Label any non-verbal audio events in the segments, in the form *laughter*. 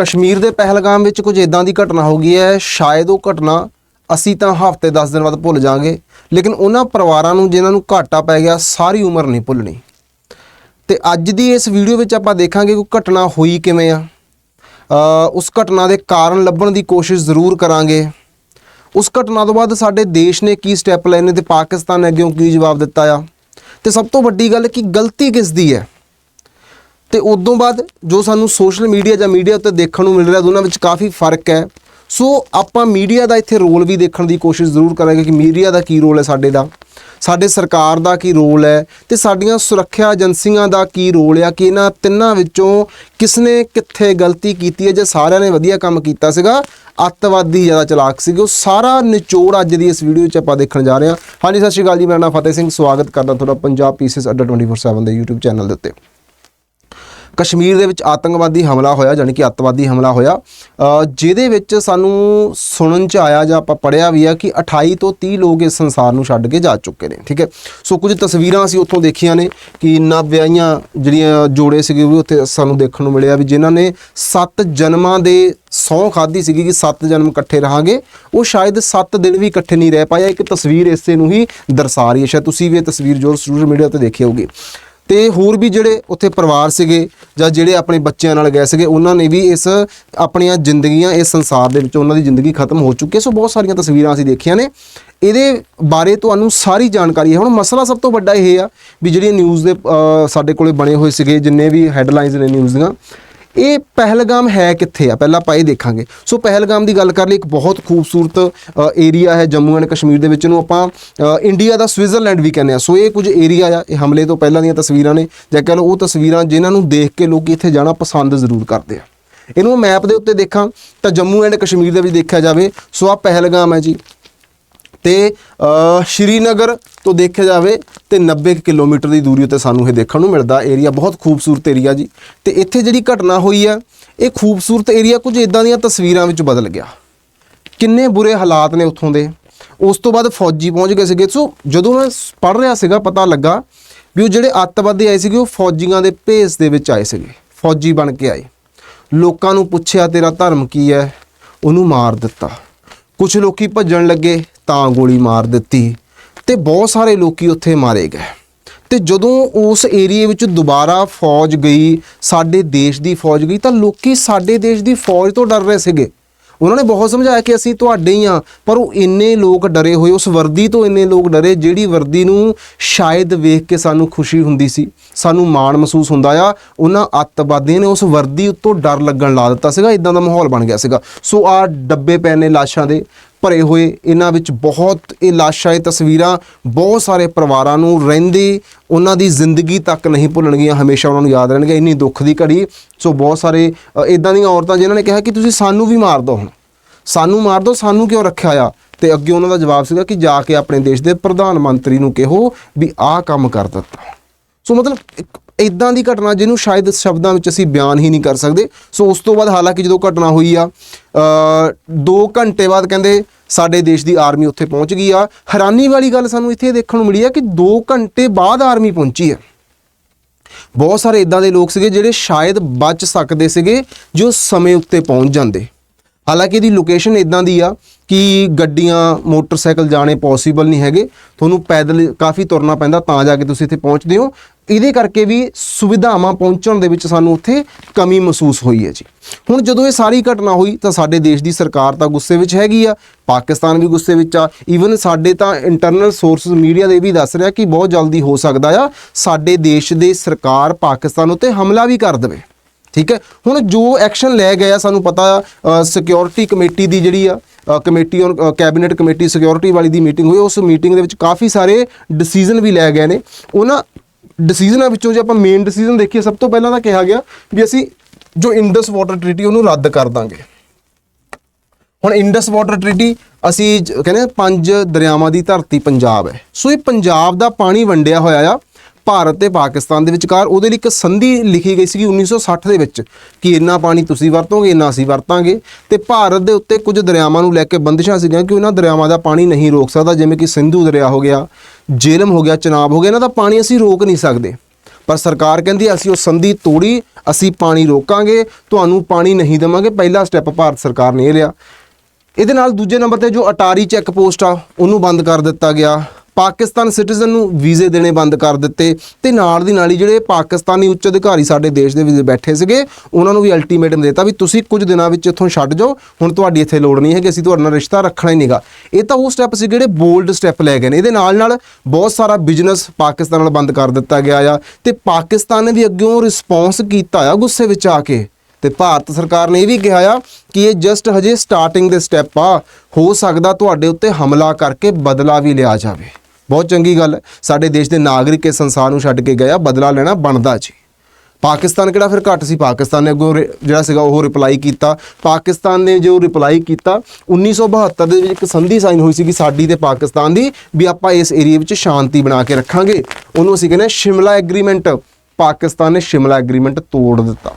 ਕਸ਼ਮੀਰ ਦੇ ਪਹਿਲਗਾਮ ਵਿੱਚ ਕੁਝ ਇਦਾਂ ਦੀ ਘਟਨਾ ਹੋ ਗਈ ਹੈ। ਸ਼ਾਇਦ ਉਹ ਘਟਨਾ ਅਸੀਂ ਤਾਂ ਹਫ਼ਤੇ 10 ਦਿਨ ਬਾਅਦ ਭੁੱਲ ਜਾਾਂਗੇ। ਲੇਕਿਨ ਉਹਨਾਂ ਪਰਿਵਾਰਾਂ ਨੂੰ ਜਿਨ੍ਹਾਂ ਨੂੰ ਘਾਟਾ ਪੈ ਗਿਆ, ਸਾਰੀ ਉਮਰ ਨਹੀਂ ਭੁੱਲਣੀ। ਤੇ ਅੱਜ ਦੀ ਇਸ ਵੀਡੀਓ ਵਿੱਚ ਆਪਾਂ ਦੇਖਾਂਗੇ ਕਿ ਘਟਨਾ ਹੋਈ ਕਿਵੇਂ ਆ। ਉਸ ਘਟਨਾ ਦੇ ਕਾਰਨ ਲੱਭਣ ਦੀ ਕੋਸ਼ਿਸ਼ ਜ਼ਰੂਰ ਕਰਾਂਗੇ। ਉਸ ਘਟਨਾ ਤੋਂ ਬਾਅਦ ਸਾਡੇ ਦੇਸ਼ ਨੇ ਕੀ ਸਟੈਪ ਲਏ ਨੇ ਤੇ ਪਾਕਿਸਤਾਨ ਨੇ ਅੱਗੇ ਕੀ ਜਵਾਬ ਦਿੱਤਾ ਆ। ਤੇ ਸਭ ਤੋਂ ਵੱਡੀ ਗੱਲ ਕਿ ਗਲਤੀ ਕਿਸ ਦੀ ਹੈ? ਤੇ ਉਦੋਂ ਬਾਅਦ ਜੋ ਸਾਨੂੰ ਸੋਸ਼ਲ ਮੀਡੀਆ ਜਾਂ ਮੀਡੀਆ ਉੱਤੇ ਦੇਖਣ ਨੂੰ ਮਿਲ ਰਿਹਾ, ਦੋਨਾਂ ਵਿੱਚ ਕਾਫੀ ਫ਼ਰਕ ਹੈ। ਸੋ ਆਪਾਂ ਮੀਡੀਆ ਦਾ ਇੱਥੇ ਰੋਲ ਵੀ ਦੇਖਣ ਦੀ ਕੋਸ਼ਿਸ਼ ਜ਼ਰੂਰ ਕਰਾਂਗੇ ਕਿ ਮੀਡੀਆ ਦਾ ਕੀ ਰੋਲ ਹੈ ਸਾਡੇ ਦਾ, ਸਾਡੇ ਸਰਕਾਰ ਦਾ ਕੀ ਰੋਲ ਹੈ ਤੇ ਸਾਡੀਆਂ ਸੁਰੱਖਿਆ ਏਜੰਸੀਆਂ ਦਾ ਕੀ ਰੋਲ ਆ ਕਿ ਇਹਨਾਂ ਤਿੰਨਾਂ ਵਿੱਚੋਂ ਕਿਸਨੇ ਕਿੱਥੇ ਗਲਤੀ ਕੀਤੀ ਹੈ, ਜੇ ਸਾਰਿਆਂ ਨੇ ਵਧੀਆ ਕੰਮ ਕੀਤਾ ਸੀਗਾ, ਅੱਤਵਾਦੀ ਜ਼ਿਆਦਾ ਚਲਾਕ ਸੀਗੇ, ਉਹ ਸਾਰਾ ਨਿਚੋੜ ਅੱਜ ਦੀ ਇਸ ਵੀਡੀਓ 'ਚ ਆਪਾਂ ਦੇਖਣ ਜਾ ਰਹੇ ਹਾਂ। ਹਾਂਜੀ, ਸਤਿ ਸ਼੍ਰੀ ਅਕਾਲ ਜੀ, ਮੇਰਾ ਨਾਮ ਫਤਿਹ ਸਿੰਘ, ਸਵਾਗਤ ਕਰਦਾ ਤੁਹਾਡਾ ਪੰਜਾਬ ਪੀਸਸ ਅੱਡਾ 24/7 ਦੇ YouTube ਚੈਨਲ ਦੇ ਉੱਤੇ। ਕਸ਼ਮੀਰ ਦੇ ਵਿੱਚ ਆਤੰਕਵਾਦੀ ਹਮਲਾ ਹੋਇਆ, ਜਾਣੀ ਕਿ ਅੱਤਵਾਦੀ ਹਮਲਾ ਹੋਇਆ। ਜਿਹਦੇ ਵਿੱਚ ਸਾਨੂੰ ਸੁਣਨ ਚ ਆਇਆ ਜਾਂ ਆਪਾਂ ਪੜਿਆ ਵੀ ਆ ਕਿ 28 ਤੋਂ 30 ਲੋਕ ਇਸ ਸੰਸਾਰ ਨੂੰ ਛੱਡ ਕੇ ਜਾ ਚੁੱਕੇ ਨੇ, ਠੀਕ ਹੈ? ਸੋ ਕੁਝ ਤਸਵੀਰਾਂ ਅਸੀਂ ਉੱਥੋਂ ਦੇਖੀਆਂ ਨੇ ਕਿ ਨਾ ਵਿਆਹੀਆਂ ਜਿਹੜੀਆਂ ਜੋੜੇ ਸੀਗੇ ਉਹ ਵੀ ਉੱਥੇ ਸਾਨੂੰ ਦੇਖਣ ਨੂੰ ਮਿਲਿਆ ਵੀ ਜਿਨ੍ਹਾਂ ਨੇ 7 ਜਨਮਾਂ ਦੇ ਸਹੁੰ ਖਾਧੀ ਸੀਗੀ ਕਿ 7 ਜਨਮ ਇਕੱਠੇ ਰਹਾਂਗੇ। ਉਹ ਸ਼ਾਇਦ 7 ਦਿਨ ਵੀ ਇਕੱਠੇ ਨਹੀਂ ਰਹਿ ਪਾਇਆ, ਇੱਕ ਤਸਵੀਰ ਇਸੇ ਨੂੰ ਹੀ ਦਰਸਾ ਰਹੀ ਹੈ। ਸ਼ਾਇਦ ਤੁਸੀਂ ਵੀ ਇਹ ਤਸਵੀਰ ਜੋ ਸੋਸ਼ਲ ਮੀਡੀਆ ਤੇ ਦੇਖੀ ਹੋਊਗੀ। ਤੇ ਹੋਰ ਵੀ ਜਿਹੜੇ ਉੱਥੇ ਪਰਿਵਾਰ ਸੀਗੇ ਜਾਂ ਜਿਹੜੇ ਆਪਣੇ ਬੱਚਿਆਂ ਨਾਲ ਗਏ ਸੀਗੇ, ਉਹਨਾਂ ਨੇ ਵੀ ਇਸ ਆਪਣੀਆਂ ਜ਼ਿੰਦਗੀਆਂ, ਇਸ ਸੰਸਾਰ ਦੇ ਵਿੱਚ ਉਹਨਾਂ ਦੀ ਜ਼ਿੰਦਗੀ ਖਤਮ ਹੋ ਚੁੱਕੀ ਹੈ। ਸੋ ਬਹੁਤ ਸਾਰੀਆਂ ਤਸਵੀਰਾਂ ਅਸੀਂ ਦੇਖੀਆਂ ਨੇ। ਇਹਦੇ ਬਾਰੇ ਤੁਹਾਨੂੰ ਸਾਰੀ ਜਾਣਕਾਰੀ ਹੈ। ਹੁਣ ਮਸਲਾ ਸਭ ਤੋਂ ਵੱਡਾ ਇਹ ਆ ਵੀ ਜਿਹੜੀਆਂ ਨਿਊਜ਼ ਦੇ ਸਾਡੇ ਕੋਲੇ ਬਣੇ ਹੋਏ ਸੀਗੇ, ਜਿੰਨੇ ਵੀ ਹੈਡਲਾਈਨਸ ਨੇ ਨਿਊਜ਼ ਦੀਆਂ ਇਹ ਪਹਿਲਗਾਮ ਹੈ ਕਿੱਥੇ ਆ? ਪਹਿਲਾਂ ਆਪਾਂ ਇਹ ਦੇਖਾਂਗੇ। ਸੋ ਪਹਿਲਗਾਮ ਦੀ ਗੱਲ ਕਰ ਲਈ, ਇੱਕ ਬਹੁਤ ਖੂਬਸੂਰਤ ਏਰੀਆ ਹੈ ਜੰਮੂ ਐਂਡ ਕਸ਼ਮੀਰ ਦੇ ਵਿੱਚ ਨੂੰ ਆਪਾਂ ਇੰਡੀਆ ਦਾ ਸਵਿਟਜ਼ਰਲੈਂਡ ਵੀ ਕਹਿੰਦੇ ਆ। ਸੋ ਇਹ ਕੁਝ ਏਰੀਆ ਆ, ਇਹ ਹਮਲੇ ਤੋਂ ਪਹਿਲਾਂ ਦੀਆਂ ਤਸਵੀਰਾਂ ਨੇ। ਜਾਂ ਕਹ ਲਓ ਉਹ ਤਸਵੀਰਾਂ ਜਿਨ੍ਹਾਂ ਨੂੰ ਦੇਖ ਕੇ ਲੋਕ ਇੱਥੇ ਜਾਣਾ ਪਸੰਦ ਜ਼ਰੂਰ ਕਰਦੇ ਆ। ਇਹਨੂੰ ਮੈਪ ਦੇ ਉੱਤੇ ਦੇਖਾਂ, ਤਾਂ ਜੰਮੂ ਐਂਡ ਕਸ਼ਮੀਰ ਦੇ ਵਿੱਚ ਦੇਖਿਆ ਜਾਵੇ, ਸੋ ਆ ਪਹਿਲਗਾਮ ਹੈ ਜੀ। ਤੇ ਸ਼੍ਰੀਨਗਰ ਤੋਂ ਦੇਖਿਆ ਜਾਵੇ ਤੇ 90 ਕੁ ਕਿਲੋਮੀਟਰ ਦੀ ਦੂਰੀ ਉੱਤੇ ਸਾਨੂੰ ਇਹ ਦੇਖਣ ਨੂੰ ਮਿਲਦਾ। ਏਰੀਆ ਬਹੁਤ ਖੂਬਸੂਰਤ ਏਰੀਆ ਜੀ। ਤੇ ਇੱਥੇ ਜਿਹੜੀ ਘਟਨਾ ਹੋਈ ਆ, ਇਹ ਖੂਬਸੂਰਤ ਏਰੀਆ ਕੁਝ ਇਦਾਂ ਦੀਆਂ ਤਸਵੀਰਾਂ ਵਿੱਚ ਬਦਲ ਗਿਆ। ਕਿੰਨੇ ਬੁਰੇ ਹਾਲਾਤ ਨੇ ਉੱਥੋਂ ਦੇ। ਉਸ ਤੋਂ ਬਾਅਦ ਫੌਜੀ ਪਹੁੰਚ ਗਏ ਸੀਗੇ। ਸੋ ਜਦੋਂ ਮੈਂ ਪੜ ਰਿਹਾ ਸੀਗਾ, ਪਤਾ ਲੱਗਾ ਵੀ ਉਹ ਜਿਹੜੇ ਅੱਤਵਾਦੀ ਆਏ ਸੀਗੇ, ਉਹ ਫੌਜੀਆਂ ਦੇ ਭੇਸ ਦੇ ਵਿੱਚ ਆਏ ਸੀਗੇ। ਫੌਜੀ ਬਣ ਕੇ ਆਏ। ਲੋਕਾਂ ਨੂੰ ਪੁੱਛਿਆ, ਤੇਰਾ ਧਰਮ ਕੀ ਹੈ? ਉਹਨੂੰ ਮਾਰ ਦਿੱਤਾ। ਕੁਝ ਲੋਕੀ ਭੱਜਣ ਲੱਗੇ। ਤਾਂ ਗੋਲੀ ਮਾਰ ਦਿੱਤੀ ਤੇ ਬਹੁਤ ਸਾਰੇ ਲੋਕੀ ਉੱਥੇ ਮਾਰੇ ਗਏ। ਤੇ ਜਦੋਂ ਉਸ ਏਰੀਏ ਵਿੱਚ ਦੁਬਾਰਾ ਫੌਜ ਗਈ, ਸਾਡੇ ਦੇਸ਼ ਦੀ ਫੌਜ ਗਈ, ਤਾਂ ਲੋਕੀ ਸਾਡੇ ਦੇਸ਼ ਦੀ ਫੌਜ ਤੋਂ ਡਰ ਰਹੇ ਸੀਗੇ। ਉਹਨਾਂ ਨੇ ਬਹੁਤ ਸਮਝਾਇਆ ਕਿ ਅਸੀਂ ਤੁਹਾਡੇ ਹੀ ਆ ਪਰ ਉਹ ਇੰਨੇ ਲੋਕ ਡਰੇ ਹੋਏ, ਉਸ ਵਰਦੀ ਤੋਂ ਇੰਨੇ ਲੋਕ ਡਰੇ ਜਿਹੜੀ ਵਰਦੀ ਨੂੰ ਸ਼ਾਇਦ ਵੇਖ ਕੇ ਸਾਨੂੰ ਖੁਸ਼ੀ ਹੁੰਦੀ ਸੀ, ਸਾਨੂੰ ਮਾਣ ਮਹਿਸੂਸ ਹੁੰਦਾ ਆ। ਉਹਨਾਂ ਅੱਤਵਾਦੀਆਂ ਨੇ ਉਸ ਵਰਦੀ ਉੱਤੋਂ ਡਰ ਲੱਗਣ ਲਾ ਦਿੱਤਾ ਸੀਗਾ ਇਦਾਂ ਦਾ ਮਾਹੌਲ ਬਣ ਗਿਆ ਸੀਗਾ। ਸੋ ਆ ਡੱਬੇ ਪਏ ਨੇ ਲਾਸ਼ਾਂ ਦੇ ਭਰੇ ਹੋਏ ਇਹਨਾਂ ਵਿੱਚ ਬਹੁਤ ਇਹ ਲਾਸ਼ਾਂ, ਇਹ ਤਸਵੀਰਾਂ ਬਹੁਤ ਸਾਰੇ ਪਰਿਵਾਰਾਂ ਨੂੰ ਰਹਿੰਦੇ ਉਹਨਾਂ ਦੀ ਜ਼ਿੰਦਗੀ ਤੱਕ ਨਹੀਂ ਭੁੱਲਣਗੀਆਂ, ਹਮੇਸ਼ਾ ਉਹਨਾਂ ਨੂੰ ਯਾਦ ਰਹਿਣਗੇ ਇੰਨੀ ਦੁੱਖ ਦੀ ਘੜੀ, ਸੋ ਬਹੁਤ ਸਾਰੇ ਇਦਾਂ ਦੀਆਂ ਔਰਤਾਂ ਜਿਨ੍ਹਾਂ ਨੇ ਕਿਹਾ ਕਿ ਤੁਸੀਂ ਸਾਨੂੰ ਵੀ ਮਾਰ ਦਿਓ ਹੁਣ। ਸਾਨੂੰ ਮਾਰ ਦਿਓ, ਸਾਨੂੰ ਕਿਉਂ ਰੱਖਿਆ ਆ? ਤੇ ਅੱਗੇ ਉਹਨਾਂ ਦਾ ਜਵਾਬ ਸੀਗਾ ਕਿ ਜਾ ਕੇ ਆਪਣੇ ਦੇਸ਼ ਦੇ ਪ੍ਰਧਾਨ ਮੰਤਰੀ ਨੂੰ ਕਹੋ ਵੀ ਆਹ ਕੰਮ ਕਰ ਦਿੱਤਾ। ਸੋ ਮਤਲਬ ਇੱਕ ਇਦਾਂ ਦੀ ਘਟਨਾ ਜਿਹਨੂੰ ਸ਼ਾਇਦ ਸ਼ਬਦਾਂ ਵਿੱਚ ਅਸੀਂ ਬਿਆਨ ਹੀ ਨਹੀਂ ਕਰ ਸਕਦੇ। ਸੋ ਉਸ ਤੋਂ ਬਾਅਦ ਹਾਲਾਂਕਿ ਜਦੋਂ ਘਟਨਾ ਹੋਈ ਆ 2 ਘੰਟੇ ਬਾਅਦ ਕਹਿੰਦੇ ਸਾਡੇ ਦੇਸ਼ ਦੀ ਆਰਮੀ ਉੱਥੇ ਪਹੁੰਚ ਗਈ ਆ। ਹੈਰਾਨੀ ਵਾਲੀ ਗੱਲ ਸਾਨੂੰ ਇੱਥੇ ਦੇਖਣ ਨੂੰ ਮਿਲੀ ਆ ਕਿ 2 ਘੰਟੇ ਬਾਅਦ ਆਰਮੀ ਪਹੁੰਚੀ ਆ ਬਹੁਤ ਸਾਰੇ ਇਦਾਂ ਦੇ ਲੋਕ ਸੀਗੇ ਜਿਹੜੇ ਸ਼ਾਇਦ ਬਚ ਸਕਦੇ ਸੀਗੇ ਜੋ ਸਮੇਂ ਉੱਤੇ ਪਹੁੰਚ ਜਾਂਦੇ। ਹਾਲਾਂਕਿ ਇਹਦੀ ਲੋਕੇਸ਼ਨ ਇਦਾਂ ਦੀ ਆ ਕਿ ਗੱਡੀਆਂ, ਮੋਟਰਸਾਈਕਲ ਜਾਣੇ ਪੋਸੀਬਲ ਨਹੀਂ ਹੈਗੇ। ਤੁਹਾਨੂੰ ਪੈਦਲ ਕਾਫੀ ਤੁਰਨਾ ਪੈਂਦਾ, ਤਾਂ ਜਾ ਕੇ ਤੁਸੀਂ ਇੱਥੇ ਪਹੁੰਚਦੇ ਹੋ। ਇਹਦੇ ਕਰਕੇ ਵੀ ਸੁਵਿਧਾਵਾਂ ਪਹੁੰਚਣ ਦੇ ਵਿੱਚ ਸਾਨੂੰ ਉੱਥੇ ਕਮੀ ਮਹਿਸੂਸ ਹੋਈ ਹੈ ਜੀ। ਹੁਣ ਜਦੋਂ ਇਹ ਸਾਰੀ ਘਟਨਾ ਹੋਈ, ਤਾਂ ਸਾਡੇ ਦੇਸ਼ ਦੀ ਸਰਕਾਰ ਤਾਂ ਗੁੱਸੇ ਵਿੱਚ ਹੈਗੀ ਆ, ਪਾਕਿਸਤਾਨ ਵੀ ਗੁੱਸੇ ਵਿੱਚ ਆ। ਈਵਨ ਸਾਡੇ ਤਾਂ ਇੰਟਰਨਲ ਸੋਰਸਸ ਮੀਡੀਆ ਦੇ ਵੀ ਦੱਸ ਰਿਹਾ ਕਿ ਬਹੁਤ ਜਲਦੀ ਹੋ ਸਕਦਾ ਆ, ਸਾਡੇ ਦੇਸ਼ ਦੇ ਸਰਕਾਰ ਪਾਕਿਸਤਾਨ ਉੱਤੇ ਹਮਲਾ ਵੀ ਕਰ ਦੇਵੇ। ਠੀਕ ਹੈ? ਹੁਣ ਜੋ ਐਕਸ਼ਨ ਲੈ ਗਏ ਆ, ਸਾਨੂੰ ਪਤਾ ਸਿਕਿਉਰਿਟੀ ਕਮੇਟੀ ਦੀ ਜਿਹੜੀ ਆ ਕਮੇਟੀ ਔਰ ਕੈਬਨਿਟ ਕਮੇਟੀ ਸਿਕਿਉਰਿਟੀ ਵਾਲੀ ਦੀ ਮੀਟਿੰਗ ਹੋਈ। ਉਸ ਮੀਟਿੰਗ ਦੇ ਵਿੱਚ ਕਾਫੀ ਸਾਰੇ ਡਿਸੀਜਨ ਵੀ ਲੈ ਗਏ ਨੇ। ਉਹਨਾਂ ਡਿਸੀਜਨਾਂ ਵਿੱਚੋਂ ਜੇ ਆਪਾਂ ਮੇਨ ਡਿਸੀਜਨ ਦੇਖੀਏ, ਸਭ ਤੋਂ ਪਹਿਲਾਂ ਤਾਂ ਕਿਹਾ ਗਿਆ ਵੀ ਅਸੀਂ ਜੋ ਇੰਡਸ ਵਾਟਰ ਟ੍ਰੀਟੀ ਉਹਨੂੰ ਰੱਦ ਕਰ ਦਾਂਗੇ। ਹੁਣ ਇੰਡਸ ਵਾਟਰ ਟ੍ਰੀਟੀ ਅਸੀਂ ਕਹਿੰਦੇ ਪੰਜ ਦਰਿਆਵਾਂ ਦੀ ਧਰਤੀ ਪੰਜਾਬ ਹੈ। ਸੋ ਇਹ ਪੰਜਾਬ ਦਾ ਪਾਣੀ ਵੰਡਿਆ ਹੋਇਆ ਆ। ਭਾਰਤ ਤੇ ਪਾਕਿਸਤਾਨ ਦੇ ਵਿਚਕਾਰ ਉਹਦੇ ਲਈ ਇੱਕ ਸੰਧੀ ਲਿਖੀ ਗਈ ਸੀ 1960 ਦੇ ਵਿੱਚ ਕਿ ਇੰਨਾ ਪਾਣੀ ਤੁਸੀਂ ਵਰਤੋਗੇ, ਇੰਨਾ ਅਸੀਂ ਵਰਤਾਂਗੇ। ਤੇ ਭਾਰਤ ਦੇ ਉੱਤੇ ਕੁਝ ਦਰਿਆਵਾਂ ਨੂੰ ਲੈ ਕੇ ਬੰਦਿਸ਼ਾਂ ਸੀਗੀਆਂ ਕਿ ਉਹਨਾਂ ਦਰਿਆਵਾਂ ਦਾ ਪਾਣੀ ਨਹੀਂ ਰੋਕ ਸਕਦਾ, ਜਿਵੇਂ ਕਿ ਸਿੰਧੂ ਦਰਿਆ ਹੋ ਗਿਆ, ਜੇਲਮ ਹੋ ਗਿਆ, ਚਨਾਬ ਹੋ ਗਿਆ, ਇਹਨਾਂ ਦਾ ਪਾਣੀ ਅਸੀਂ ਰੋਕ ਨਹੀਂ ਸਕਦੇ। ਪਰ ਸਰਕਾਰ ਕਹਿੰਦੀ ਅਸੀਂ ਉਹ ਸੰਧੀ ਤੋੜੀ, ਅਸੀਂ ਪਾਣੀ ਰੋਕਾਂਗੇ, ਤੁਹਾਨੂੰ ਪਾਣੀ ਨਹੀਂ ਦੇਵਾਂਗੇ, ਪਹਿਲਾ ਸਟੈਪ ਭਾਰਤ ਸਰਕਾਰ ਨੇ ਇਹ ਲਿਆ। ਇਹਦੇ ਨਾਲ ਦੂਜੇ ਨੰਬਰ ਤੇ ਜੋ ਅਟਾਰੀ ਚੈੱਕ ਪੋਸਟ ਆ, ਉਹਨੂੰ ਬੰਦ ਕਰ ਦਿੱਤਾ ਗਿਆ। ਪਾਕਿਸਤਾਨ ਸਿਟੀਜ਼ਨ ਨੂੰ ਵੀਜ਼ੇ ਦੇਣੇ ਬੰਦ ਕਰ ਦਿੱਤੇ ਤੇ ਨਾਲ ਦੀ ਨਾਲ ਹੀ ਜਿਹੜੇ ਪਾਕਿਸਤਾਨੀ ਉੱਚ ਅਧਿਕਾਰੀ ਸਾਡੇ ਦੇਸ਼ ਦੇ ਵਿੱਚ ਬੈਠੇ ਸੀਗੇ, ਉਹਨਾਂ ਨੂੰ ਵੀ ਅਲਟੀਮੇਟਮ ਦਿੱਤਾ ਵੀ ਤੁਸੀਂ ਕੁਝ ਦਿਨਾਂ ਵਿੱਚ ਇੱਥੋਂ ਛੱਡ ਜਾਓ, ਹੁਣ ਤੁਹਾਡੀ ਇੱਥੇ ਲੋੜ ਨਹੀਂ ਹੈ ਕਿ ਅਸੀਂ ਤੁਹਾਡੇ ਨਾਲ ਰਿਸ਼ਤਾ ਰੱਖਣਾ ਹੀ ਨਹੀਂਗਾ ਇਹ ਤਾਂ ਉਹ ਸਟੈਪ ਸੀ ਜਿਹੜੇ ਬੋਲਡ ਸਟੈਪ ਲੈ ਗਏ ਨੇ। ਇਹਦੇ ਨਾਲ ਨਾਲ ਬਹੁਤ ਸਾਰਾ ਬਿਜ਼ਨਸ ਪਾਕਿਸਤਾਨ ਨਾਲ ਬੰਦ ਕਰ ਦਿੱਤਾ ਗਿਆ ਆ ਤੇ ਪਾਕਿਸਤਾਨ ਨੇ ਵੀ ਅੱਗਿਓਂ ਰਿਸਪੌਂਸ ਕੀਤਾ ਆ ਗੁੱਸੇ ਵਿੱਚ ਆ ਕੇ। ਤੇ ਭਾਰਤ ਸਰਕਾਰ ਨੇ ਇਹ ਵੀ ਕਿਹਾ ਆ ਕਿ ਇਹ ਜਸਟ ਹਜੇ ਸਟਾਰਟਿੰਗ ਦੇ ਸਟੈਪ ਆ। ਹੋ ਸਕਦਾ ਤੁਹਾਡੇ ਉੱਤੇ ਹਮਲਾ ਕਰਕੇ ਬਦਲਾ ਵੀ ਲਿਆ ਜਾਵੇ। ਬਹੁਤ ਚੰਗੀ ਗੱਲ ਹੈ। ਸਾਡੇ ਦੇਸ਼ ਦੇ ਨਾਗਰਿਕ ਇਸ ਸੰਸਾਰ ਨੂੰ ਛੱਡ ਕੇ ਗਿਆ, ਬਦਲਾ ਲੈਣਾ ਬਣਦਾ ਜੀ। ਪਾਕਿਸਤਾਨ ਕਿਹੜਾ ਫਿਰ ਘੱਟ ਸੀ? ਪਾਕਿਸਤਾਨ ਨੇ ਅੱਗੋਂ ਰਿ- ਜਿਹੜਾ ਸੀਗਾ ਉਹ ਰਿਪਲਾਈ ਕੀਤਾ। ਪਾਕਿਸਤਾਨ ਨੇ ਜੋ ਰਿਪਲਾਈ ਕੀਤਾ 1972 ਦੇ ਵਿੱਚ ਇੱਕ ਸੰਧੀ ਸਾਈਨ ਹੋਈ ਸੀਗੀ ਸਾਡੀ ਤੇ ਪਾਕਿਸਤਾਨ ਦੀ, ਵੀ ਆਪਾਂ ਇਸ ਏਰੀਆ ਵਿੱਚ ਸ਼ਾਂਤੀ ਬਣਾ ਕੇ ਰੱਖਾਂਗੇ। ਉਹਨੂੰ ਅਸੀਂ ਕਹਿੰਦੇ ਹਾਂ ਸ਼ਿਮਲਾ ਐਗਰੀਮੈਂਟ ਪਾਕਿਸਤਾਨ ਨੇ ਸ਼ਿਮਲਾ ਐਗਰੀਮੈਂਟ ਤੋੜ ਦਿੱਤਾ।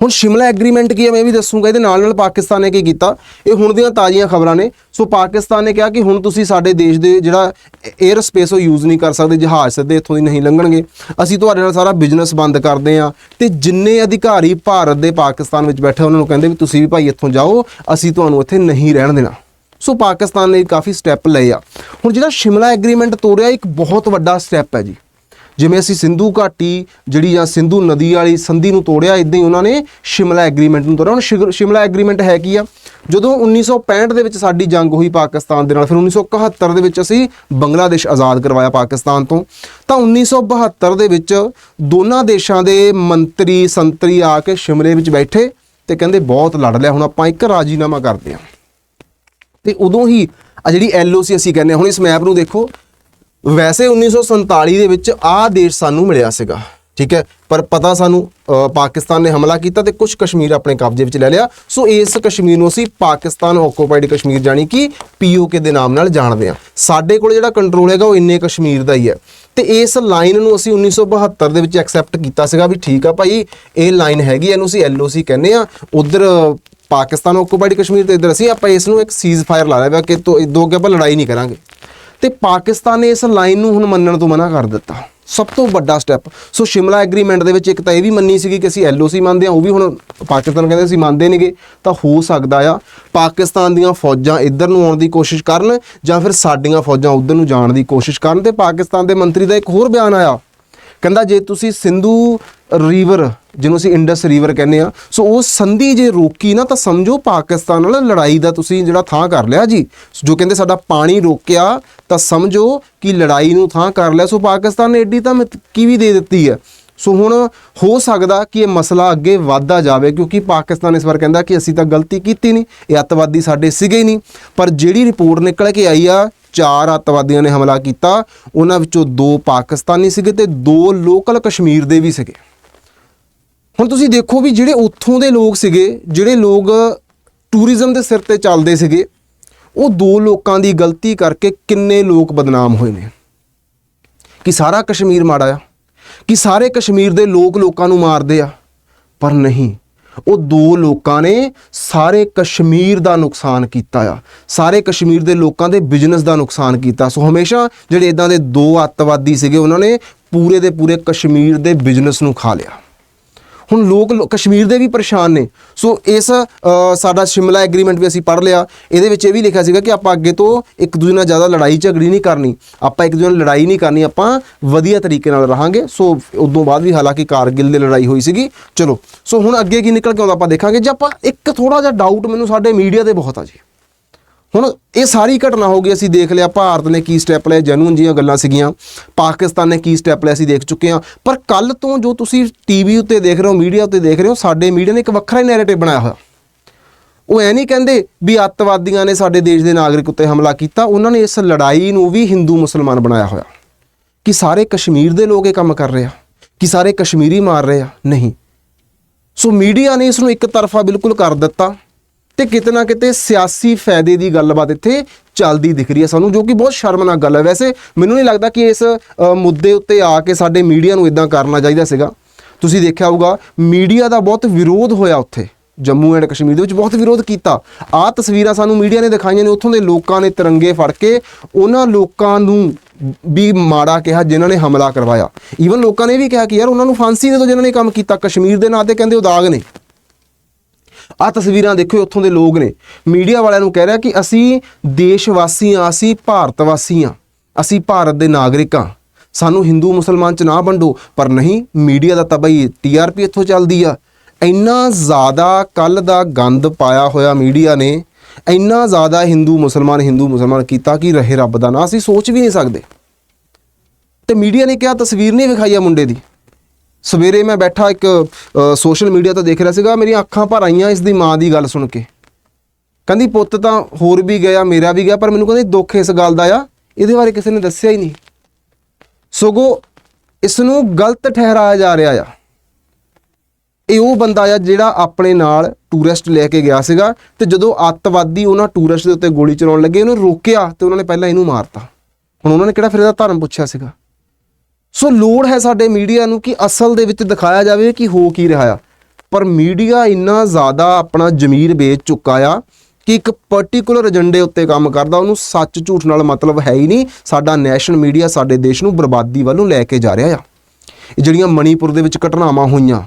ਹੁਣ ਸ਼ਿਮਲਾ ਐਗਰੀਮੈਂਟ ਕੀ ਹੈ? ਮੈਂ ਵੀ ਦੱਸੂਗਾ, ਇਹਦੇ ਨਾਲ ਨਾਲ ਪਾਕਿਸਤਾਨ ਨੇ ਕੀ ਕੀਤਾ? ਇਹ ਹੁਣ ਦੀਆਂ ਤਾਜ਼ੀਆਂ ਖਬਰਾਂ ਨੇ। ਸੋ ਪਾਕਿਸਤਾਨ ਨੇ ਕਿਹਾ ਕਿ ਹੁਣ ਤੁਸੀਂ ਸਾਡੇ ਦੇਸ਼ ਦੇ ਜਿਹੜਾ 에ਅਰ ਸਪੇਸ ਉਹ ਯੂਜ਼ ਨਹੀਂ ਕਰ ਸਕਦੇ, ਜਹਾਜ਼ ਸਿੱਧੇ ਇੱਥੋਂ ਦੀ ਨਹੀਂ ਲੰਘਣਗੇ। ਅਸੀਂ ਤੁਹਾਡੇ ਨਾਲ ਸਾਰਾ ਬਿਜ਼ਨਸ ਬੰਦ ਕਰਦੇ ਆ ਤੇ ਜਿੰਨੇ ਅਧਿਕਾਰੀ ਭਾਰਤ ਦੇ ਪਾਕਿਸਤਾਨ ਵਿੱਚ ਬੈਠੇ, ਉਹਨਾਂ ਨੂੰ ਕਹਿੰਦੇ ਵੀ ਤੁਸੀਂ ਵੀ ਭਾਈ ਇੱਥੋਂ ਜਾਓ, ਅਸੀਂ ਤੁਹਾਨੂੰ ਇੱਥੇ ਨਹੀਂ ਰਹਿਣ ਦੇਣਾ। ਸੋ ਪਾਕਿਸਤਾਨ ਨੇ ਕਾਫੀ ਸਟੈਪ ਲਏ ਆ। ਹੁਣ ਜਿਹੜਾ ਸ਼ਿਮਲਾ ਐਗਰੀਮੈਂਟ ਤੋੜਿਆ, ਇੱਕ ਬਹੁਤ ਵੱਡਾ ਸਟੈਪ ਹੈ ਜੀ। ਜਿਵੇਂ ਅਸੀਂ ਸਿੰਧੂ ਘਾਟੀ ਜਿਹੜੀ ਜਾਂ ਸਿੰਧੂ ਨਦੀ ਵਾਲੀ ਸੰਧੀ ਨੂੰ ਤੋੜਿਆ ਇਦਾਂ ਹੀ ਉਹਨਾਂ ਨੇ ਸ਼ਿਮਲਾ ਐਗਰੀਮੈਂਟ ਨੂੰ ਤੋੜਿਆ। ਹੁਣ ਸ਼ਿਗ- ਸ਼ਿਮਲਾ ਐਗਰੀਮੈਂਟ ਹੈ ਕੀ ਆ? ਜਦੋਂ 1965 ਦੇ ਵਿੱਚ ਸਾਡੀ ਜੰਗ ਹੋਈ ਪਾਕਿਸਤਾਨ ਦੇ ਨਾਲ ਫਿਰ 1971 ਦੇ ਵਿੱਚ ਅਸੀਂ ਬੰਗਲਾਦੇਸ਼ ਆਜ਼ਾਦ ਕਰਵਾਇਆ ਪਾਕਿਸਤਾਨ ਤੋਂ। ਤਾਂ 1972 ਦੇ ਵਿੱਚ ਦੋਨਾਂ ਦੇਸ਼ਾਂ ਦੇ ਮੰਤਰੀ ਸੰਤਰੀ ਆ ਕੇ ਸ਼ਿਮਲੇ ਵਿੱਚ ਬੈਠੇ ਤੇ ਕਹਿੰਦੇ ਬਹੁਤ ਲੜ ਲਿਆ। ਹੁਣ ਆਪਾਂ ਇੱਕ ਰਾਜੀਨਾਮਾ ਕਰਦੇ ਹਾਂ। ਤੇ ਉਦੋਂ ਹੀ ਆ ਜਿਹੜੀ ਐਲਓਸੀ ਅਸੀਂ ਕਹਿੰਦੇ ਹਾਂ, ਹੁਣ ਇਸ ਮੈਪ ਨੂੰ ਦੇਖੋ। ਵੈਸੇ 1947 ਦੇ ਵਿੱਚ ਆਹ ਦੇਸ਼ ਸਾਨੂੰ ਮਿਲਿਆ ਸੀਗਾ, ਠੀਕ ਹੈ? ਪਰ ਪਤਾ ਸਾਨੂੰ ਪਾਕਿਸਤਾਨ ਨੇ ਹਮਲਾ ਕੀਤਾ ਤੇ ਕੁਝ ਕਸ਼ਮੀਰ ਆਪਣੇ ਕਬਜ਼ੇ ਵਿੱਚ ਲੈ ਲਿਆ। ਸੋ ਇਸ ਕਸ਼ਮੀਰ ਨੂੰ ਅਸੀਂ ਪਾਕਿਸਤਾਨ ਆਕੂਪਾਈਡ ਕਸ਼ਮੀਰ ਜਾਨੀ ਕਿ ਪੀਓਕੇ ਦੇ ਨਾਮ ਨਾਲ ਜਾਣਦੇ ਹਾਂ। ਸਾਡੇ ਕੋਲ ਜਿਹੜਾ ਕੰਟਰੋਲ ਹੈਗਾ ਉਹ ਇੰਨੇ ਕਸ਼ਮੀਰ ਦਾ ਹੀ ਹੈ। ਤੇ ਇਸ ਲਾਈਨ ਨੂੰ ਅਸੀਂ 1972 ਦੇ ਵਿੱਚ ਐਕਸੈਪਟ ਕੀਤਾ ਸੀਗਾ ਵੀ ਠੀਕ ਆ ਭਾਈ, ਇਹ ਲਾਈਨ ਹੈਗੀ, ਇਹਨੂੰ ਅਸੀਂ ਐਲਓਸੀ ਕਹਿੰਦੇ ਆ ਉਧਰ ਪਾਕਿਸਤਾਨ ਆਕੂਪਾਈਡ ਕਸ਼ਮੀਰ ਤੇ ਇਧਰ ਅਸੀਂ, ਆਪਾਂ ਇਸ ਨੂੰ ਇੱਕ ਸੀਜ਼ ਫਾਇਰ ਲਾ ਲਿਆ ਕਿ ਤੋ ਦੋ ਕੇ ਆਪਾਂ ਲੜਾਈ ਨਹੀਂ ਕਰਾਂਗੇ। ਤੇ ਪਾਕਿਸਤਾਨ ਨੇ ਇਸ ਲਾਈਨ ਨੂੰ ਹੁਣ ਮੰਨਣ ਤੋਂ ਮਨਾ ਕਰ ਦਿੱਤਾ। ਸਭ ਤੋਂ ਵੱਡਾ ਸਟੈਪ ਸੋ ਸ਼ਿਮਲਾ ਐਗਰੀਮੈਂਟ ਦੇ ਵਿੱਚ ਇੱਕ ਤਾਂ ਇਹ ਵੀ ਮੰਨੀ ਸੀਗੀ ਕਿ ਅਸੀਂ ਐਲਓਸੀ ਮੰਨਦੇ ਹਾਂ, ਉਹ ਵੀ ਹੁਣ ਪਾਕਿਸਤਾਨ ਕਹਿੰਦੇ ਅਸੀਂ ਮੰਨਦੇ ਨਹੀਂਗੇ ਤਾਂ ਹੋ ਸਕਦਾ ਆ ਪਾਕਿਸਤਾਨ ਦੀਆਂ ਫੌਜਾਂ ਇੱਧਰ ਨੂੰ ਆਉਣ ਦੀ ਕੋਸ਼ਿਸ਼ ਕਰਨ ਜਾਂ ਫਿਰ ਸਾਡੀਆਂ ਫੌਜਾਂ ਉੱਧਰ ਨੂੰ ਜਾਣ ਦੀ ਕੋਸ਼ਿਸ਼ ਕਰਨ। ਤੇ ਪਾਕਿਸਤਾਨ ਦੇ ਮੰਤਰੀ ਦਾ ਇੱਕ ਹੋਰ ਬਿਆਨ ਆਇਆ। ਕਹਿੰਦਾ, ਜੇ ਤੁਸੀਂ ਸਿੰਧੂ ਰਿਵਰ ਜਿਹਨੂੰ ਅਸੀਂ ਇੰਡਸ ਰਿਵਰ ਕਹਿੰਦੇ ਆ ਸੋ ਉਹ ਸੰਧੀ ਜੇ ਰੋਕੀ ਨਾ, ਤਾਂ ਸਮਝੋ ਪਾਕਿਸਤਾਨ ਨਾਲ ਲੜਾਈ ਦਾ ਤੁਸੀਂ ਜਿਹੜਾ ਥਾਂ ਕਰ ਲਿਆ ਜੀ। ਜੋ ਕਹਿੰਦੇ ਸਾਡਾ ਪਾਣੀ ਰੋਕਿਆ, ਤਾਂ ਸਮਝੋ ਕਿ ਲੜਾਈ ਨੂੰ ਥਾਂ ਕਰ ਲਿਆ। ਸੋ ਪਾਕਿਸਤਾਨ ਨੇ ਏਡੀ ਤਾਂ ਕੀ ਵੀ ਦੇ ਦਿੱਤੀ ਹੈ। ਸੋ ਹੁਣ ਹੋ ਸਕਦਾ ਕਿ ਇਹ ਮਸਲਾ ਅੱਗੇ ਵਧਦਾ ਜਾਵੇ, ਕਿਉਂਕਿ ਪਾਕਿਸਤਾਨ ਇਸ ਵਾਰ ਕਹਿੰਦਾ ਕਿ ਅਸੀਂ ਤਾਂ ਗਲਤੀ ਕੀਤੀ ਨਹੀਂ, ਇਹ ਅੱਤਵਾਦੀ ਸਾਡੇ ਸੀਗੇ ਹੀ ਨਹੀਂ। ਪਰ ਜਿਹੜੀ ਰਿਪੋਰਟ ਨਿਕਲ ਕੇ ਆਈ ਆ, ਚਾਰ ਅੱਤਵਾਦੀਆਂ ਨੇ ਹਮਲਾ ਕੀਤਾ, ਉਹਨਾਂ ਵਿੱਚੋਂ ਦੋ ਪਾਕਿਸਤਾਨੀ ਸੀਗੇ ਤੇ ਦੋ ਲੋਕਲ ਕਸ਼ਮੀਰ ਦੇ ਵੀ ਸੀਗੇ। ਹੁਣ ਤੁਸੀਂ ਦੇਖੋ ਵੀ ਜਿਹੜੇ ਉੱਥੋਂ ਦੇ ਲੋਕ ਸੀਗੇ, ਜਿਹੜੇ ਲੋਕ ਟੂਰਿਜ਼ਮ ਦੇ ਸਿਰ ਤੇ ਚੱਲਦੇ ਸੀਗੇ, ਉਹ ਦੋ ਲੋਕਾਂ ਦੀ ਗਲਤੀ ਕਰਕੇ ਕਿੰਨੇ ਲੋਕ ਬਦਨਾਮ ਹੋਏ ਨੇ। ਕਿ ਸਾਰਾ ਕਸ਼ਮੀਰ ਮਾੜਾ ਆ, ਕਿ ਸਾਰੇ ਕਸ਼ਮੀਰ ਦੇ ਲੋਕ ਲੋਕਾਂ ਨੂੰ ਮਾਰਦੇ ਆ, ਪਰ ਨਹੀਂ, ਉਹ ਦੋ ਲੋਕਾਂ ਨੇ ਸਾਰੇ ਕਸ਼ਮੀਰ ਦਾ ਨੁਕਸਾਨ ਕੀਤਾ ਆ। ਸਾਰੇ ਕਸ਼ਮੀਰ ਦੇ ਲੋਕਾਂ ਦੇ ਬਿਜ਼ਨਸ ਦਾ ਨੁਕਸਾਨ ਕੀਤਾ। ਸੋ ਹਮੇਸ਼ਾ ਜਿਹੜੇ ਇਦਾਂ ਦੇ ਦੋ ਅੱਤਵਾਦੀ ਸੀਗੇ, ਉਹਨਾਂ ਨੇ ਪੂਰੇ ਦੇ ਪੂਰੇ ਕਸ਼ਮੀਰ ਦੇ ਬਿਜ਼ਨਸ ਨੂੰ ਖਾ ਲਿਆ। ਹੁਣ ਲੋਕ ਲੋ- ਕਸ਼ਮੀਰ ਦੇ ਵੀ ਪਰੇਸ਼ਾਨ ਨੇ। ਸੋ ਇਸ ਸਾਡਾ ਸ਼ਿਮਲਾ ਐਗਰੀਮੈਂਟ ਵੀ ਅਸੀਂ ਪੜ੍ਹ ਲਿਆ। ਇਹਦੇ ਵਿੱਚ ਇਹ ਵੀ ਲਿਖਿਆ ਸੀਗਾ ਕਿ ਆਪਾਂ ਅੱਗੇ ਤੋਂ ਇੱਕ ਦੂਜੇ ਨਾਲ ਜ਼ਿਆਦਾ ਲੜਾਈ ਝਗੜੀ ਨਹੀਂ ਕਰਨੀ। ਆਪਾਂ ਇੱਕ ਦੂਜੇ ਨਾਲ ਲੜਾਈ ਨਹੀਂ ਕਰਨੀ, ਆਪਾਂ ਵਧੀਆ ਤਰੀਕੇ ਨਾਲ ਰਹਾਂਗੇ। ਸੋ ਉਦੋਂ ਬਾਅਦ ਵੀ ਹਾਲਾਂਕਿ ਕਾਰਗਿਲ ਦੀ ਲੜਾਈ ਹੋਈ ਸੀਗੀ। ਚਲੋ, ਸੋ ਹੁਣ ਅੱਗੇ ਕੀ ਨਿਕਲ ਕੇ ਆਉਂਦਾ ਆਪਾਂ ਦੇਖਾਂਗੇ। ਜੇ ਆਪਾਂ ਇੱਕ ਥੋੜਾ ਜਿਹਾ ਡਾਊਟ ਮੈਨੂੰ ਸਾਡੇ ਮੀਡੀਆ ਤੇ ਬਹੁਤ ਆ ਜੀ। ਹੁਣ ਇਹ ਸਾਰੀ ਘਟਨਾ ਹੋ ਗਈ, ਅਸੀਂ ਦੇਖ ਲਿਆ, ਭਾਰਤ ਨੇ ਕੀ ਸਟੈਪ ਲਿਆ ਜੈਨੂਨ ਜੀਆਂ ਗੱਲਾਂ ਸੀਗੀਆਂ। ਪਾਕਿਸਤਾਨ ਨੇ ਕੀ ਸਟੈਪ ਲਿਆ, ਅਸੀਂ ਦੇਖ ਚੁੱਕੇ ਹਾਂ। ਪਰ ਕੱਲ ਤੋਂ ਜੋ ਤੁਸੀਂ ਟੀਵੀ ਉੱਤੇ ਦੇਖ ਰਹੇ ਹੋ ਮੀਡੀਆ ਉੱਤੇ ਦੇਖ ਰਹੇ ਹੋ, ਸਾਡੇ ਮੀਡੀਆ ਨੇ ਇੱਕ ਵੱਖਰਾ ਹੀ ਨੈਰੇਟਿਵ ਬਣਾਇਆ ਹੋਇਆ। ਉਹ ਐ ਨਹੀਂ ਕਹਿੰਦੇ ਵੀ ਅੱਤਵਾਦੀਆਂ ਨੇ ਸਾਡੇ ਦੇਸ਼ ਦੇ ਨਾਗਰਿਕ ਉੱਤੇ ਹਮਲਾ ਕੀਤਾ, ਉਹਨਾਂ ਨੇ ਇਸ ਲੜਾਈ ਨੂੰ ਵੀ ਹਿੰਦੂ ਮੁਸਲਮਾਨ ਬਣਾਇਆ ਹੋਇਆ। ਕਿ ਸਾਰੇ ਕਸ਼ਮੀਰ ਦੇ ਲੋਕ ਇਹ ਕੰਮ ਕਰ ਰਹੇ ਆ, ਕਿ ਸਾਰੇ ਕਸ਼ਮੀਰੀ ਮਾਰ ਰਹੇ ਆ। ਨਹੀਂ। ਸੋ ਮੀਡੀਆ ਨੇ ਇਸ ਨੂੰ ਇੱਕ ਤਰਫਾ ਬਿਲਕੁਲ ਕਰ ਦਿੱਤਾ। ਤੇ ਕਿਤੇ ਨਾ ਕਿਤੇ ਸਿਆਸੀ ਫਾਇਦੇ ਦੀ ਗੱਲਬਾਤ ਇੱਥੇ ਚੱਲਦੀ ਦਿਖ ਰਹੀ ਹੈ ਸਾਨੂੰ, ਜੋ ਕਿ ਬਹੁਤ ਸ਼ਰਮਨਾਕ ਗੱਲ ਹੈ। ਵੈਸੇ ਮੈਨੂੰ ਨਹੀਂ ਲੱਗਦਾ ਕਿ ਇਸ ਮੁੱਦੇ ਉੱਤੇ ਆ ਕੇ ਸਾਡੇ ਮੀਡੀਆ ਨੂੰ ਇਦਾਂ ਕਰਨਾ ਚਾਹੀਦਾ ਸੀਗਾ। ਤੁਸੀਂ ਦੇਖਿਆ ਹੋਊਗਾ, ਮੀਡੀਆ ਦਾ ਬਹੁਤ ਵਿਰੋਧ ਹੋਇਆ ਉੱਥੇ, ਜੰਮੂ ਐਂਡ ਕਸ਼ਮੀਰ ਦੇ ਵਿੱਚ ਬਹੁਤ ਵਿਰੋਧ ਕੀਤਾ। ਆਹ ਤਸਵੀਰਾਂ ਸਾਨੂੰ ਮੀਡੀਆ ਨੇ ਦਿਖਾਈਆਂ ਨੇ, ਉੱਥੋਂ ਦੇ ਲੋਕਾਂ ਨੇ ਤਿਰੰਗੇ ਫੜ ਕੇ ਉਹਨਾਂ ਲੋਕਾਂ ਨੂੰ ਵੀ ਮਾੜਾ ਕਿਹਾ, ਜਿਨ੍ਹਾਂ ਨੇ ਹਮਲਾ ਕਰਵਾਇਆ। ਈਵਨ ਲੋਕਾਂ ਨੇ ਇਹ ਵੀ ਕਿਹਾ ਕਿ ਯਾਰ ਉਹਨਾਂ ਨੂੰ ਫਾਂਸੀ ਦੇ ਦਿਓ, ਜਿਨ੍ਹਾਂ ਨੇ ਕੰਮ ਕੀਤਾ। ਕਸ਼ਮੀਰ ਦੇ ਨਾਂ ਤੇ ਕਹਿੰਦੇ ਉਹ ਦਾਗ ਨੇ। ਆ ਤਸਵੀਰਾਂ ਦੇਖੋ ਉੱਥੋਂ ਦੇ ਲੋਕ ਨੇ। ਮੀਡੀਆ ਵਾਲਿਆਂ ਨੂੰ ਕਹਿ ਰਿਹਾ ਕਿ ਅਸੀਂ ਦੇਸ਼ ਵਾਸੀ ਹਾਂ ਅਸੀਂ ਭਾਰਤ ਵਾਸੀ ਹਾਂ ਅਸੀਂ ਭਾਰਤ ਦੇ ਨਾਗਰਿਕ ਹਾਂ ਸਾਨੂੰ ਹਿੰਦੂ, ਮੁਸਲਮਾਨ ਚ ਨਾ ਵੰਡੋ, ਪਰ ਨਹੀਂ, ਮੀਡੀਆ ਦਾ ਤਾਂ ਬਈ ਟੀਆਰਪੀ ਇੱਥੋਂ ਚੱਲਦੀ ਆ। ਇੰਨਾ ਜ਼ਿਆਦਾ ਕੱਲ ਦਾ ਗੰਦ ਪਾਇਆ ਹੋਇਆ ਮੀਡੀਆ ਨੇ, ਇੰਨਾ ਜ਼ਿਆਦਾ ਹਿੰਦੂ, ਮੁਸਲਮਾਨ ਹਿੰਦੂ, ਮੁਸਲਮਾਨ ਕੀਤਾ ਕਿ ਰਹੇ ਰੱਬ ਦਾ ਨਾਂ, ਅਸੀਂ ਸੋਚ ਵੀ ਨਹੀਂ ਸਕਦੇ। ਤੇ ਮੀਡੀਆ ਨੇ ਕਿਹਾ, ਤਸਵੀਰ ਨਹੀਂ ਵਿਖਾਈ ਆ ਮੁੰਡੇ ਦੀ। ਸਵੇਰੇ ਮੈਂ ਬੈਠਾ ਇੱਕ ਸੋਸ਼ਲ ਮੀਡੀਆ ਤੇ ਦੇਖ ਰਿਹਾ ਸੀਗਾ, ਮੇਰੀਆਂ ਅੱਖਾਂ ਭਰ ਆਈਆਂ ਇਸ ਦੀ ਮਾਂ ਦੀ ਗੱਲ ਸੁਣ ਕੇ। ਕਹਿੰਦੀ, ਪੁੱਤ ਤਾਂ ਹੋਰ ਵੀ ਗਿਆ, ਮੇਰਾ ਵੀ ਗਿਆ, ਪਰ ਮੈਨੂੰ ਕਹਿੰਦੀ ਦੁੱਖ ਇਸ ਗੱਲ ਦਾ ਆ, ਇਹਦੇ ਬਾਰੇ ਕਿਸੇ ਨੇ ਦੱਸਿਆ ਹੀ ਨਹੀਂ। ਸਗੋਂ ਇਸ ਨੂੰ ਗਲਤ ਠਹਿਰਾਇਆ ਜਾ ਰਿਹਾ ਆ। ਇਹ ਉਹ ਬੰਦਾ ਆ ਜਿਹੜਾ ਆਪਣੇ ਨਾਲ ਟੂਰਿਸਟ ਲੈ ਕੇ ਗਿਆ ਸੀਗਾ ਤੇ ਜਦੋਂ ਅੱਤਵਾਦੀ ਉਹਨਾਂ ਟੂਰਿਸਟ ਦੇ ਉੱਤੇ ਗੋਲੀ ਚਲਾਉਣ ਲੱਗੇ, ਉਹਨੂੰ ਰੋਕਿਆ ਤੇ ਉਹਨਾਂ ਨੇ ਪਹਿਲਾਂ ਇਹਨੂੰ ਮਾਰਤਾ। ਹੁਣ ਉਹਨਾਂ ਨੇ ਕਿਹੜਾ ਫਿਰ ਇਹਦਾ ਧਰਮ ਪੁੱਛਿਆ ਸੀਗਾ? ਸੋ ਲੋੜ ਹੈ ਸਾਡੇ ਮੀਡੀਆ ਨੂੰ ਕਿ ਅਸਲ ਦੇ ਵਿੱਚ ਦਿਖਾਇਆ ਜਾਵੇ ਕਿ ਹੋ ਕੀ ਰਿਹਾ ਆ। ਪਰ ਮੀਡੀਆ ਇੰਨਾ ਜ਼ਿਆਦਾ ਆਪਣਾ ਜ਼ਮੀਰ ਵੇਚ ਚੁੱਕਾ ਆ ਕਿ ਇੱਕ ਪਾਰਟਿਕੂਲਰ ਏਜੰਡੇ ਉੱਤੇ ਕੰਮ ਕਰਦਾ, ਉਹਨੂੰ ਸੱਚ ਝੂਠ ਨਾਲ ਮਤਲਬ ਹੈ ਹੀ ਨਹੀਂ, ਸਾਡਾ ਨੈਸ਼ਨਲ ਮੀਡੀਆ ਸਾਡੇ ਦੇਸ਼ ਨੂੰ ਬਰਬਾਦੀ ਵੱਲੋਂ ਲੈ ਕੇ ਜਾ ਰਿਹਾ ਆ। ਜਿਹੜੀਆਂ ਮਣੀਪੁਰ ਦੇ ਵਿੱਚ ਘਟਨਾਵਾਂ ਹੋਈਆਂ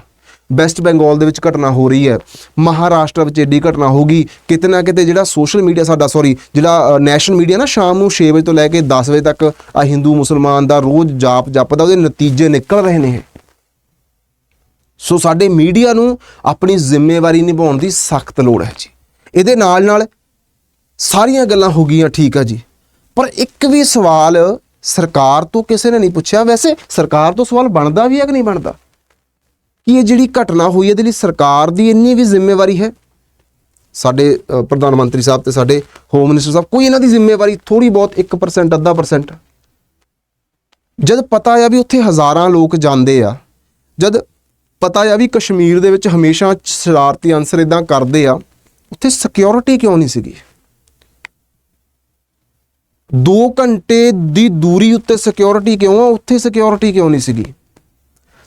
ਵੈਸਟ ਬੰਗਾਲ ਦੇ ਵਿੱਚ ਘਟਨਾ ਹੋ ਰਹੀ ਹੈ। ਮਹਾਰਾਸ਼ਟਰ ਵਿੱਚ ਏਡੀ ਘਟਨਾ ਹੋਗੀ ਕਿਤੇ ਨਾ ਕਿਤੇ ਜਿਹੜਾ ਸੋਸ਼ਲ ਮੀਡੀਆ ਸਾਡਾ ਸੌਰੀ ਜਿਹੜਾ ਨੈਸ਼ਨਲ ਮੀਡੀਆ ਨਾ, ਸ਼ਾਮ ਨੂੰ 6 ਵਜੇ ਤੋਂ ਲੈ ਕੇ 10 ਵਜੇ ਤੱਕ ਆ ਹਿੰਦੂ ਮੁਸਲਮਾਨ ਦਾ ਰੋਜ਼ ਜਾਪ ਜਪਦਾ, ਉਹਦੇ ਨਤੀਜੇ ਨਿਕਲ ਰਹੇ ਨੇ ਸੋ ਸਾਡੇ ਮੀਡੀਆ ਨੂੰ ਆਪਣੀ ਜ਼ਿੰਮੇਵਾਰੀ ਨਿਭਾਉਣ ਦੀ ਸਖਤ ਲੋੜ ਹੈ ਜੀ। ਇਹਦੇ ਨਾਲ ਨਾਲ ਸਾਰੀਆਂ ਗੱਲਾਂ ਹੋ ਗਈਆਂ, ਠੀਕ ਆ ਜੀ। ਪਰ ਇੱਕ ਵੀ ਸਵਾਲ ਸਰਕਾਰ ਤੋਂ ਕਿਸੇ ਨੇ ਨਹੀਂ ਪੁੱਛਿਆ। ਵੈਸੇ ਸਰਕਾਰ ਤੋਂ ਸਵਾਲ ਬਣਦਾ ਵੀ ਹੈ ਕਿ ਨਹੀਂ ਬਣਦਾ? ਕਿ ਇਹ ਜਿਹੜੀ ਘਟਨਾ ਹੋਈ ਇਹਦੇ ਲਈ ਸਰਕਾਰ ਦੀ ਇੰਨੀ ਵੀ ਜ਼ਿੰਮੇਵਾਰੀ ਹੈ? ਸਾਡੇ ਪ੍ਰਧਾਨ ਮੰਤਰੀ ਸਾਹਿਬ ਤੇ ਸਾਡੇ ਹੋਮ ਮਿਨਿਸਟਰ ਸਾਹਿਬ, ਕੋਈ ਇਹਨਾਂ ਦੀ ਜ਼ਿੰਮੇਵਾਰੀ ਥੋੜੀ ਬਹੁਤ 1% ਅੱਧਾ ਪਰਸੈਂਟ ਜਦ ਪਤਾ ਆ ਵੀ ਉੱਥੇ ਹਜ਼ਾਰਾਂ ਲੋਕ ਜਾਂਦੇ ਆ, ਜਦ ਪਤਾ ਆ ਵੀ ਕਸ਼ਮੀਰ ਦੇ ਵਿੱਚ ਹਮੇਸ਼ਾ ਸ਼ਰਾਰਤੀ ਅਨਸਰ ਇਦਾਂ ਕਰਦੇ ਆ, ਉੱਥੇ ਸਿਕਿਉਰਿਟੀ ਕਿਉਂ ਨਹੀਂ ਸੀਗੀ? 2 ਘੰਟੇ ਦੀ ਦੂਰੀ ਉੱਤੇ ਸਿਕਿਉਰਿਟੀ ਕਿਉਂ ਆ, ਉੱਥੇ ਸਿਕਿਉਰਿਟੀ ਕਿਉਂ ਨਹੀਂ ਸੀਗੀ?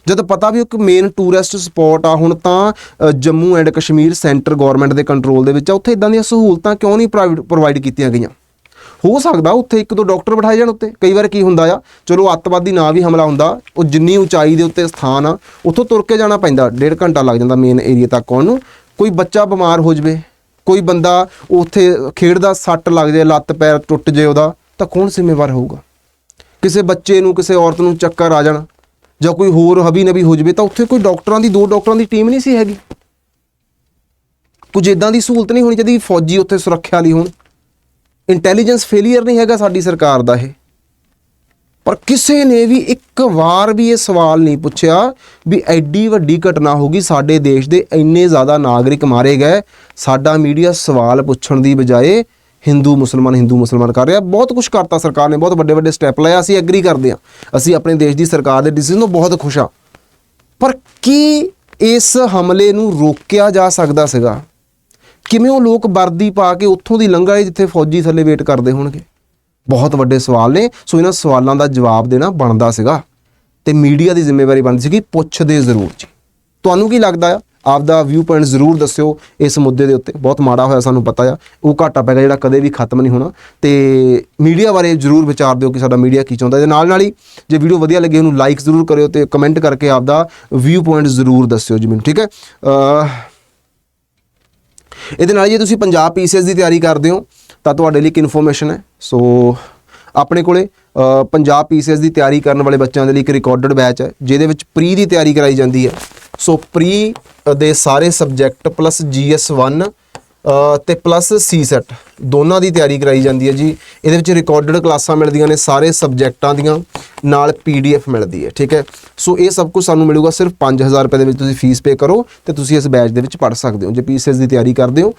ਜਦ ਪਤਾ ਵੀ ਇੱਕ ਮੇਨ ਟੂਰਿਸਟ ਸਪੌਟ ਆ, ਹੁਣ ਤਾਂ Jammu and Kashmir centre government ਦੇ ਕੰਟਰੋਲ ਦੇ ਵਿੱਚ ਆ, ਉੱਥੇ ਇਦਾਂ ਦੀਆਂ ਸਹੂਲਤਾਂ ਕਿਉਂ ਨਹੀਂ ਪ੍ਰੋਵਾਈਡ ਕੀਤੀਆਂ ਗਈਆਂ? ਹੋ ਸਕਦਾ ਉੱਥੇ ਇੱਕ ਦੋ ਡਾਕਟਰ ਬਿਠਾਏ ਜਾਣ ਉੱਤੇ, ਕਈ ਵਾਰ ਕੀ ਹੁੰਦਾ ਆ, ਚਲੋ ਅੱਤਵਾਦੀ ਨਾ ਵੀ ਹਮਲਾ ਹੁੰਦਾ, ਉਹ ਜਿੰਨੀ ਉਚਾਈ ਦੇ ਉੱਤੇ ਸਥਾਨ ਆ, ਉੱਥੋਂ ਤੁਰ ਕੇ ਜਾਣਾ ਪੈਂਦਾ, ਡੇਢ ਘੰਟਾ ਲੱਗ ਜਾਂਦਾ ਮੇਨ ਏਰੀਆ ਤੱਕ ਉਹਨੂੰ ਕੋਈ ਬੱਚਾ ਬਿਮਾਰ ਹੋ ਜਵੇ, ਕੋਈ ਬੰਦਾ ਉੱਥੇ ਖੇਡਦਾ ਸੱਟ ਲੱਗ ਜਾਏ ਲੱਤ ਪੈਰ ਟੁੱਟ ਜਾਏ ਉਹਦਾ, ਤਾਂ ਕੌਣ ਜ਼ਿੰਮੇਵਾਰ ਹੋਊਗਾ? ਕਿਸੇ ਬੱਚੇ ਨੂੰ, ਕਿਸੇ ਔਰਤ ਨੂੰ ਚੱਕਰ ਆ ਜਾਣ ਜਾਂ ਕੋਈ ਹੋਰ ਹਬੀ ਨਬੀ ਹੋ ਜਵੇ ਤਾਂ ਉੱਥੇ ਕੋਈ ਡਾਕਟਰਾਂ ਦੀ, ਦੋ ਡਾਕਟਰਾਂ ਦੀ ਟੀਮ ਨਹੀਂ ਸੀ ਹੈਗੀ। ਕੁਝ ਇਦਾਂ ਦੀ ਸਹੂਲਤ ਨਹੀਂ ਹੋਣੀ ਚਾਹੀਦੀ ਫੌਜੀ ਉੱਥੇ ਸੁਰੱਖਿਆ ਲਈ ਹੋਣ। ਇੰਟੈਲੀਜੈਂਸ ਫੇਲੀਅਰ ਨਹੀਂ ਹੈਗਾ ਸਾਡੀ ਸਰਕਾਰ ਦਾ ਇਹ। ਪਰ ਕਿਸੇ ਨੇ ਵੀ ਇੱਕ ਵਾਰ ਵੀ ਇਹ ਸਵਾਲ ਨਹੀਂ ਪੁੱਛਿਆ ਵੀ ਐਡੀ ਵੱਡੀ ਘਟਨਾ ਹੋ ਗਈ ਸਾਡੇ ਦੇਸ਼ ਦੇ ਇੰਨੇ ਜ਼ਿਆਦਾ ਨਾਗਰਿਕ ਮਾਰੇ ਗਏ। ਸਾਡਾ ਮੀਡੀਆ ਸਵਾਲ ਪੁੱਛਣ ਦੀ ਬਜਾਏ ਹਿੰਦੂ ਮੁਸਲਮਾਨ ਹਿੰਦੂ ਮੁਸਲਮਾਨ ਕਰ ਰਿਹਾ। ਬਹੁਤ ਕੁਝ ਕਰਤਾ ਸਰਕਾਰ ਨੇ, ਬਹੁਤ ਵੱਡੇ ਵੱਡੇ ਸਟੈਪ ਲਏ। ਅਸੀਂ ਐਗਰੀ ਕਰਦੇ ਹਾਂ। ਅਸੀਂ ਆਪਣੇ ਦੇਸ਼ ਦੀ ਸਰਕਾਰ ਦੇ ਡਿਸੀਜਨ ਤੋਂ ਬਹੁਤ ਖੁਸ਼ ਹਾਂ। ਪਰ ਕੀ ਇਸ ਹਮਲੇ ਨੂੰ ਰੋਕਿਆ ਜਾ ਸਕਦਾ ਸੀਗਾ? ਕਿਵੇਂ ਉਹ ਲੋਕ ਵਰਦੀ ਪਾ ਕੇ ਉੱਥੋਂ ਦੀ ਲੰਘਾਏ ਜਿੱਥੇ ਫੌਜੀ ਥੱਲੇ ਵੇਟ ਕਰਦੇ ਹੋਣਗੇ? ਬਹੁਤ ਵੱਡੇ ਸਵਾਲ ਨੇ। ਸੋ ਇਹਨਾਂ ਸਵਾਲਾਂ ਦਾ ਜਵਾਬ ਦੇਣਾ ਬਣਦਾ ਸੀਗਾ ਤੇ ਮੀਡੀਆ ਦੀ ਜ਼ਿੰਮੇਵਾਰੀ ਬਣਦੀ ਸੀ ਕਿ ਪੁੱਛਦੇ ਜ਼ਰੂਰ ਜੀ। ਤੁਹਾਨੂੰ ਕੀ ਲੱਗਦਾ ਆ? ਆਪਦਾ ਵਿਊ ਪੁਆਇੰਟ ਜ਼ਰੂਰ ਦੱਸਿਓ ਇਸ ਮੁੱਦੇ ਦੇ ਉੱਤੇ। ਬਹੁਤ ਮਾੜਾ ਹੋਇਆ ਸਾਨੂੰ ਪਤਾ ਆ। ਉਹ ਘਾਟਾ ਪੈ ਗਿਆ ਜਿਹੜਾ ਕਦੇ ਵੀ ਖਤਮ ਨਹੀਂ ਹੋਣਾ। ਤੇ ਮੀਡੀਆ ਬਾਰੇ ਜ਼ਰੂਰ ਵਿਚਾਰ ਦਿਓ ਕਿ ਸਾਡਾ ਮੀਡੀਆ ਕੀ ਚਾਹੁੰਦਾ। ਇਹਦੇ ਨਾਲ ਨਾਲ ਹੀ ਜੇ ਵੀਡੀਓ ਵਧੀਆ ਲੱਗੇ, ਉਹਨੂੰ ਲਾਈਕ ਜ਼ਰੂਰ ਕਰਿਓ ਤੇ ਕਮੈਂਟ ਕਰਕੇ ਆਪਦਾ ਵਿਊ ਪੁਆਇੰਟ ਜ਼ਰੂਰ ਦੱਸਿਓ ਜੀ ਮੈਨੂੰ, ਠੀਕ ਹੈ? ਇਹਦੇ ਨਾਲ ਜੇ ਤੁਸੀਂ ਪੰਜਾਬ ਪੀਸੀਐਸ ਦੀ ਤਿਆਰੀ ਕਰਦੇ ਹੋ, ਤਾਂ ਤੁਹਾਡੇ ਲਈ ਇੱਕ ਇਨਫੋਰਮੇਸ਼ਨ ਹੈ। ਸੋ ਆਪਣੇ ਕੋਲੇ ਪੰਜਾਬ ਪੀਸੀਐਸ ਦੀ ਤਿਆਰੀ ਕਰਨ ਵਾਲੇ ਬੱਚਿਆਂ ਦੇ ਲਈ ਇੱਕ ਰਿਕਾਰਡਡ ਬੈਚ ਹੈ ਜਿਹਦੇ ਵਿੱਚ ਪ੍ਰੀ ਦੀ ਤਿਆਰੀ ਕਰਾਈ ਜਾਂਦੀ ਹੈ। ਸੋ ਪ੍ਰੀ ਦੇ ਸਾਰੇ ਸਬਜੈਕਟ ਪਲੱਸ ਜੀਐਸ 1 ਅ, ਤੇ ਪਲੱਸ ਸੀ ਸੈਟ ਦੋਨਾਂ ਦੀ ਤਿਆਰੀ ਕਰਾਈ ਜਾਂਦੀ ਹੈ ਜੀ। ਇਹਦੇ ਵਿੱਚ ਰਿਕਾਰਡਡ ਕਲਾਸਾਂ ਮਿਲਦੀਆਂ ਨੇ, ਸਾਰੇ ਸਬਜੈਕਟਾਂ ਦੀਆਂ, ਨਾਲ ਪੀਡੀਐਫ ਮਿਲਦੀ ਹੈ, ਠੀਕ ਹੈ। ਸੋ ਇਹ ਸਭ ਕੁਝ ਸਾਨੂੰ ਮਿਲੂਗਾ ਸਿਰਫ 5000 ਰੁਪਏ ਦੇ ਵਿੱਚ ਤੁਸੀਂ ਫੀਸ ਪੇ ਕਰੋ ਤੇ ਤੁਸੀਂ ਇਸ ਬੈਚ ਦੇ ਵਿੱਚ ਪੜ ਸਕਦੇ ਹੋ, ਜੇ ਪੀਸੀਐਸ ਦੀ ਤਿਆਰੀ ਕਰਦੇ ਹੋ।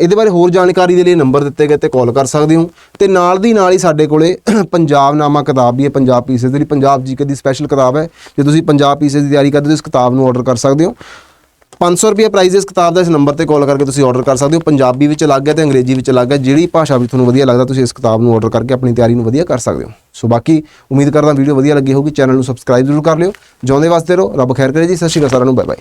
ਇਹਦੇ ਬਾਰੇ ਹੋਰ ਜਾਣਕਾਰੀ ਦੇ ਲਈ ਨੰਬਰ ਦਿੱਤੇ ਗਏ ਤੇ ਕਾਲ ਕਰ ਸਕਦੇ ਹੋ। ਤੇ ਨਾਲ ਦੀ ਨਾਲ ਹੀ ਸਾਡੇ ਕੋਲੇ *clears throat* ਪੰਜਾਬ ਨਾਮਾ ਕਿਤਾਬ ਵੀ ਹੈ, ਪੰਜਾਬ ਪੀਸੀਐਸ ਦੀ ਜਿਹੜੀ ਪੰਜਾਬ ਜੀਕੇ ਦੀ ਸਪੈਸ਼ਲ ਕਿਤਾਬ ਹੈ, ਜੇ ਤੁਸੀਂ ਪੰਜਾਬ ਪੀਸੀਐਸ ਦੀ ਤਿਆਰੀ ਕਰਦੇ ਹੋ ਇਸ ਕਿਤਾਬ ਨੂੰ ਆਰਡਰ ਕਰ ਸਕਦੇ ਹੋ। 500 ਰੁਪਏ ਪ੍ਰਾਈਸ ਇਸ ਕਿਤਾਬ ਦਾ ਇਸ ਨੰਬਰ ਤੇ ਕਾਲ ਕਰਕੇ ਤੁਸੀਂ ਆਰਡਰ ਕਰ ਸਕਦੇ ਹੋ। ਪੰਜਾਬੀ ਵਿੱਚ ਅਲੱਗ ਹੈ ਤੇ ਅੰਗਰੇਜ਼ੀ ਵਿੱਚ ਅਲੱਗ ਹੈ। ਜਿਹੜੀ ਭਾਸ਼ਾ ਵੀ ਤੁਹਾਨੂੰ ਵਧੀਆ ਲੱਗਦਾ, ਤੁਸੀਂ ਇਸ ਕਿਤਾਬ ਨੂੰ ਆਰਡਰ ਕਰਕੇ ਆਪਣੀ ਤਿਆਰੀ ਨੂੰ ਵਧੀਆ ਕਰ ਸਕਦੇ ਹੋ। ਸੋ ਬਾਕੀ ਉਮੀਦ ਕਰਦਾ ਵੀਡੀਓ ਵਧੀਆ ਲੱਗੀ ਹੋਊਗੀ। ਚੈਨਲ ਨੂੰ ਸਬਸਕ੍ਰਾਈਬ ਜ਼ਰੂਰ ਕਰ ਲਿਓ। ਜਿਉਂਦੇ ਵਾਸਤੇ ਰਹੋ। ਰੱਬ ਖੈਰ ਕਰੇ ਜੀ। ਸਤਿ ਸ਼੍ਰੀ ਅਕਾਲ ਸਾਰਿਆਂ ਨੂੰ। Bye bye